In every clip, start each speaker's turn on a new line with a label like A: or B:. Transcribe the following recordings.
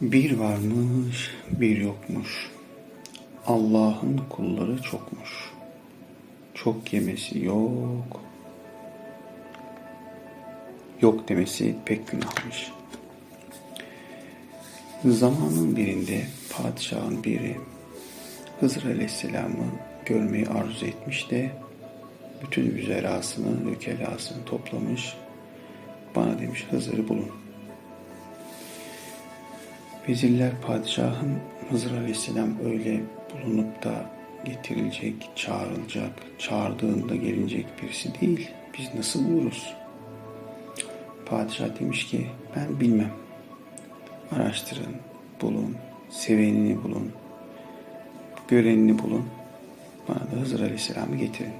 A: Bir varmış, bir yokmuş. Allah'ın kulları çokmuş. Çok yemesi yok. Yok demesi pek günahmış. Zamanın birinde padişahın biri Hızır Aleyhisselam'ı görmeyi arzu etmiş de bütün üzelasını, vükelasını toplamış. Bana demiş Hızır'ı bulun. Vezirler padişahın Aleyhisselam öyle bulunup da getirilecek, çağrılacak, çağırdığında gelecek birisi değil. Biz nasıl buluruz? Padişah demiş ki ben bilmem. Araştırın, bulun, sevenini bulun, görenini bulun. Bana da Hızır Aleyhisselam'ı getirin.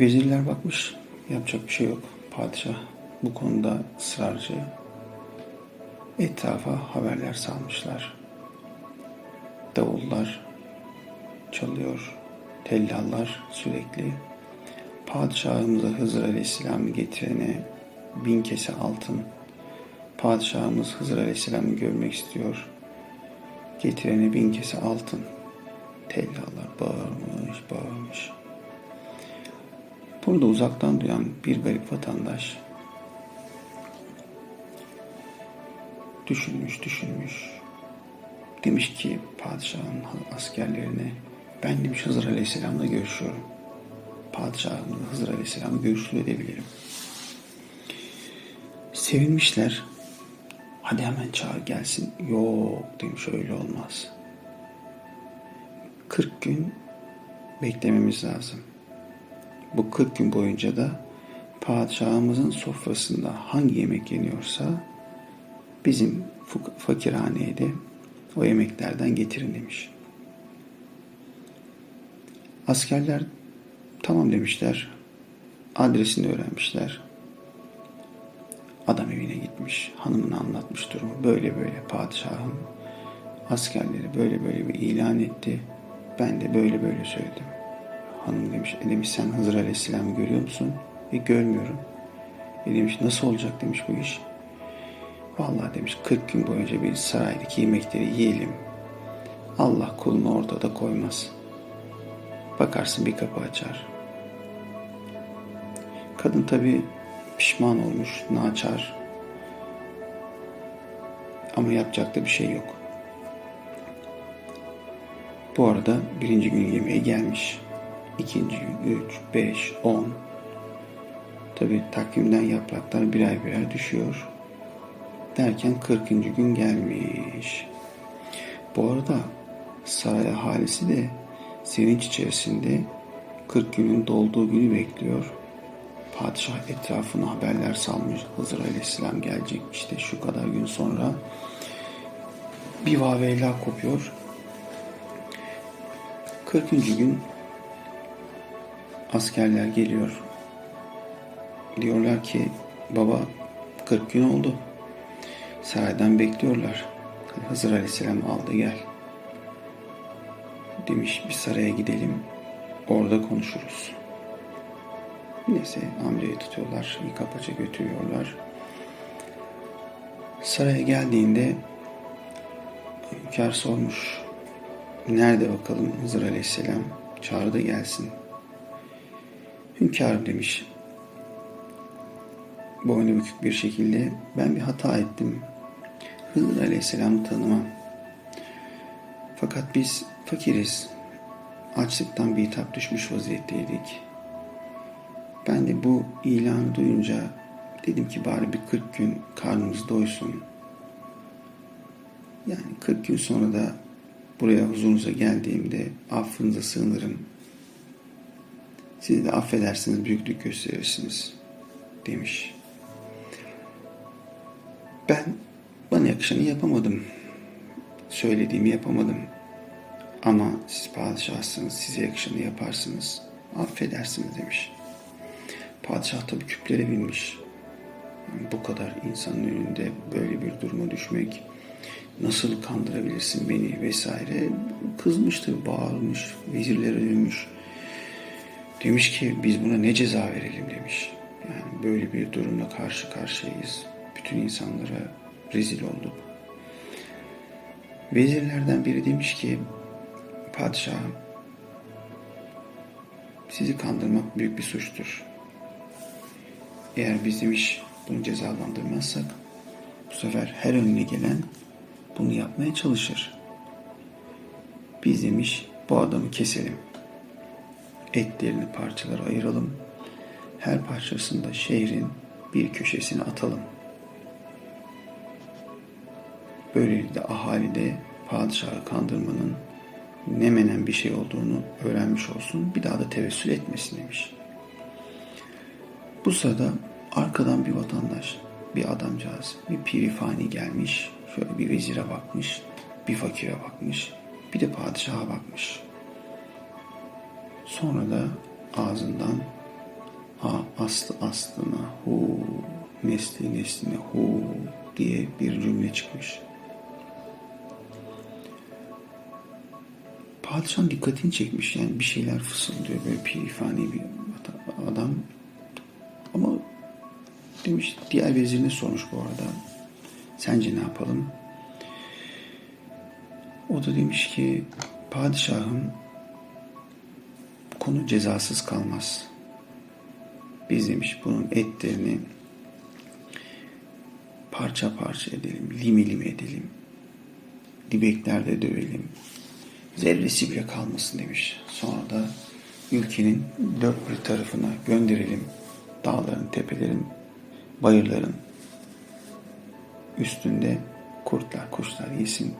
A: Vezirler bakmış, yapacak bir şey yok. Padişah bu konuda ısrarcı. Etrafa haberler salmışlar. Davullar çalıyor, tellallar sürekli. Padişahımıza Hızır Aleyhisselam'ı getirene bin kese altın. Padişahımız Hızır Aleyhisselam'ı görmek istiyor. Getirene bin kese altın. Tellallar bağırmış, bağırmış. Bunu da uzaktan duyan bir garip vatandaş düşünmüş, düşünmüş. Demiş ki padişahın askerlerine ben demiş Hızır Aleyhisselam'la görüşüyorum. Padişahımla Hızır Aleyhisselam'ı görüşlü edebilirim. Sevinmişler. Hadi hemen çağır gelsin. Yok demiş öyle olmaz. 40 gün beklememiz lazım. Bu 40 gün boyunca da padişahımızın sofrasında hangi yemek yeniyorsa bizim fakirhaneye de o yemeklerden getirin demiş. Askerler tamam demişler. Adresini öğrenmişler. Adam evine gitmiş. Hanımına anlatmış durumu. Böyle böyle padişahım askerleri böyle böyle bir ilan etti. Ben de böyle böyle söyledim. Hanım demiş, e demiş sen Hızır Aleyhisselam'ı görüyor musun? E görmüyorum. E demiş nasıl olacak demiş bu iş. Vallahi demiş 40 gün boyunca bir saraydaki yemekleri yiyelim. Allah kulunu ortada koymaz. Bakarsın bir kapı açar. Kadın tabi pişman olmuş, naçar. Ama yapacak da bir şey yok. Bu arada birinci gün yemeği gelmiş. İkinci gün üç, beş, on. Tabi takvimden yapraklar birer birer düşüyor. Derken 40. gün gelmiş. Bu arada saray ahalisi de sevinç içerisinde 40 günün dolduğu günü bekliyor. Padişah etrafına haberler salmış. Hızır Aleyhisselam gelecek işte şu kadar gün sonra. Bir vaveyla kopuyor. 40. gün askerler geliyor. Diyorlar ki baba 40 gün oldu. Saraydan bekliyorlar. Hızır Aleyhisselam aldı gel. Demiş bir saraya gidelim. Orada konuşuruz. Neyse amcayı tutuyorlar. Yıka paça götürüyorlar. Saraya geldiğinde hünkâr sormuş. Nerede bakalım Hızır Aleyhisselam? Çağır da gelsin. Hünkârım demiş. Boynu bükük bir şekilde ben bir hata ettim. Hızır Aleyhisselam'ı tanımam. Fakat biz fakiriz. Açlıktan bir bitap düşmüş vaziyetteydik. Ben de bu ilanı duyunca dedim ki bari bir 40 gün karnımız doysun. Yani 40 gün sonra da buraya huzurunuza geldiğimde affınıza sığınırım. Siz de affedersiniz, büyüklük gösterirsiniz demiş. Ben bana yakışanı yapamadım. Söylediğimi yapamadım. Ama siz padişahsınız, size yakışanı yaparsınız. Affedersiniz demiş. Padişah tabi küplere binmiş. Bu kadar insanın önünde böyle bir duruma düşmek nasıl kandırabilirsin beni vesaire kızmıştır, bağırmış, vezirlere dönmüş. Demiş ki biz buna ne ceza verelim demiş. Yani böyle bir durumla karşı karşıyayız. Bütün insanlara rezil olduk. Vezirlerden biri demiş ki padişahım sizi kandırmak büyük bir suçtur. Eğer biz demiş bunu cezalandırmazsak bu sefer her önüne gelen bunu yapmaya çalışır. Biz demiş bu adamı keselim. Etlerini parçalara ayıralım. Her parçasını da şehrin bir köşesine atalım. Böylelikle ahali de padişahı kandırmanın ne menen bir şey olduğunu öğrenmiş olsun. Bir daha da tevessül etmesin demiş. Bu sırada arkadan bir vatandaş, bir adamcağız, bir pirifani gelmiş. Şöyle bir vezire bakmış, bir fakire bakmış, bir de padişaha bakmış. Sonra da ağzından a aslı aslına hu nesli nesline hu diye bir cümle çıkmış. Padişahın dikkatini çekmiş yani bir şeyler fısıldıyor böyle pirifani bir adam. Ama demiş diğer vezirine sormuş bu arada. Sence ne yapalım? O da demiş ki padişahım konu cezasız kalmaz. Biz demiş bunun etlerini parça parça edelim, limi limi edelim. Dibeklerde dövelim. Zerresi bile kalmasın demiş. Sonra da ülkenin dört bir tarafına gönderelim. Dağların, tepelerin, bayırların üstünde kurtlar, kuşlar yesin.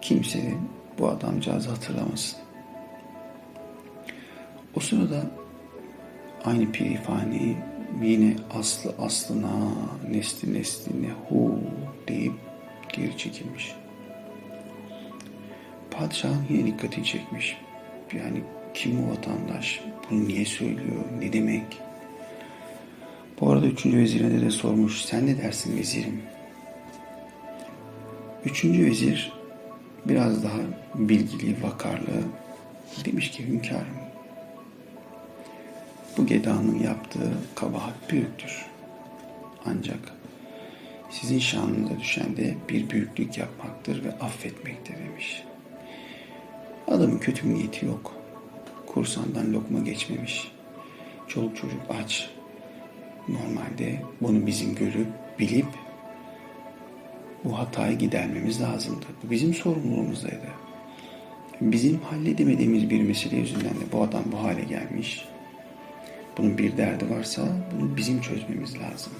A: Kimse bu adamcağızı hatırlamasın. O sırada aynı pirifani yine aslı aslına, nesli nesline hu deyip geri çekilmiş. Padişahın yine dikkatini çekmiş. Yani kim bu vatandaş? Bunu niye söylüyor? Ne demek? Bu arada üçüncü vezirine de sormuş. Sen ne dersin vezirim? Üçüncü vezir biraz daha bilgili, vakarlı demiş ki hünkârım bu gedanın yaptığı kabahat büyüktür. Ancak sizin şanınıza düşen de bir büyüklük yapmaktır ve affetmektir demiş. Adamın kötü bir niyeti yok. Kursandan lokma geçmemiş. Çoluk çocuk aç. Normalde bunu bizim görüp, bilip bu hatayı gidermemiz lazımdı. Bu bizim sorumluluğumuzdaydı. Bizim halledemediğimiz bir mesele yüzünden de bu adam bu hale gelmiş. Bunun bir derdi varsa bunu bizim çözmemiz lazım.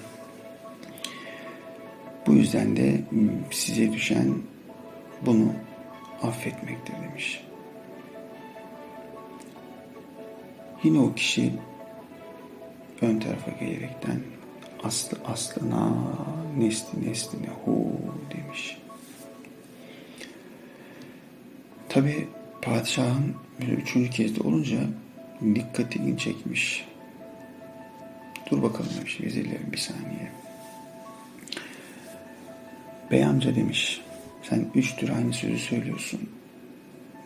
A: Bu yüzden de size düşen bunu affetmektir demiş. Yine o kişi ön tarafa gelerekten aslı aslına, nesli nesline hu demiş. Tabi padişahın böyle üçüncü kez de olunca dikkatini çekmiş. Dur bakalım demiş vezirlerim bir saniye. Bey amca demiş. Sen üç tür aynı sözü söylüyorsun.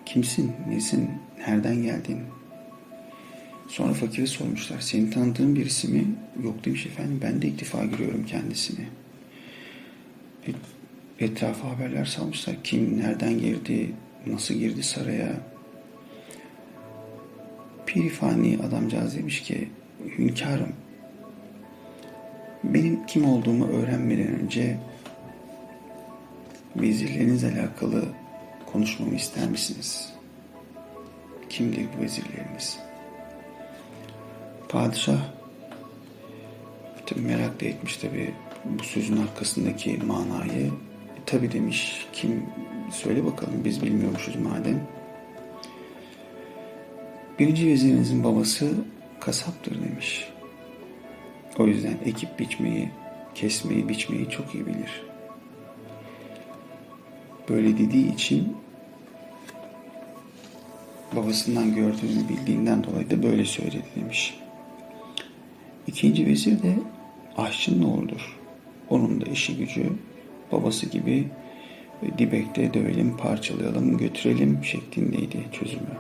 A: Kimsin, nesin, nereden geldin? Sonra fakire sormuşlar. Seni tanıdığın birisi mi? Yok demiş efendim. Ben de ilk defa görüyorum kendisini. E, etrafa haberler salmışlar. Kim, nereden girdi, nasıl girdi saraya? Pirifani adamcağız demiş ki hünkârım benim kim olduğumu öğrenmeden önce vezirlerinizle alakalı konuşmamı ister misiniz? Kimdir bu vezirleriniz? Padişah tabi merak da etmiş tabi bu sözün arkasındaki manayı. E, tabi demiş kim söyle bakalım biz bilmiyormuşuz madem. Birinci vezirinizin babası kasaptır demiş. O yüzden ekip biçmeyi, kesmeyi, biçmeyi çok iyi bilir. Böyle dediği için babasından gördüğünü bildiğinden dolayı da böyle söyledi demiş. İkinci vezir de aşçının oğludur. Onun da işi gücü babası gibi dibekte dövelim, parçalayalım, götürelim şeklindeydi çözümü.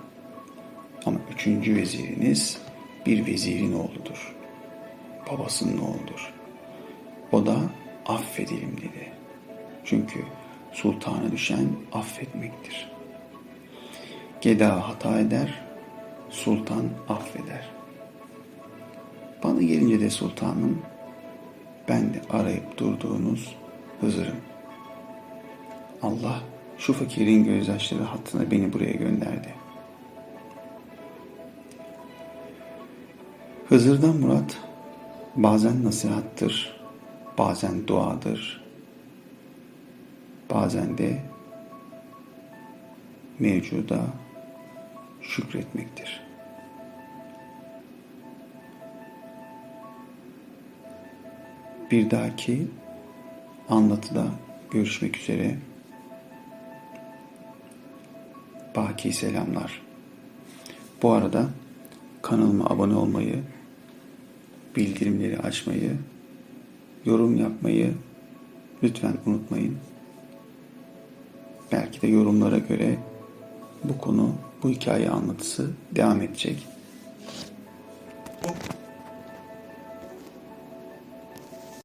A: Ama üçüncü veziriniz bir vezirin oğludur. Babasının oğludur. O da affedelim dedi. Çünkü sultana düşen affetmektir. Geda hata eder, sultan affeder. Bana gelince de sultanım, ben de arayıp durduğunuz Hızır'ım. Allah şu fakirin gözyaşları hatırına beni buraya gönderdi. Hızır'dan murat bazen nasihattır, bazen duadır, bazen de mevcuda şükretmektir. Bir dahaki anlatıda görüşmek üzere. Baki selamlar. Bu arada kanalıma abone olmayı, bildirimleri açmayı, yorum yapmayı lütfen unutmayın. Belki de yorumlara göre bu konu, bu hikaye anlatısı devam edecek.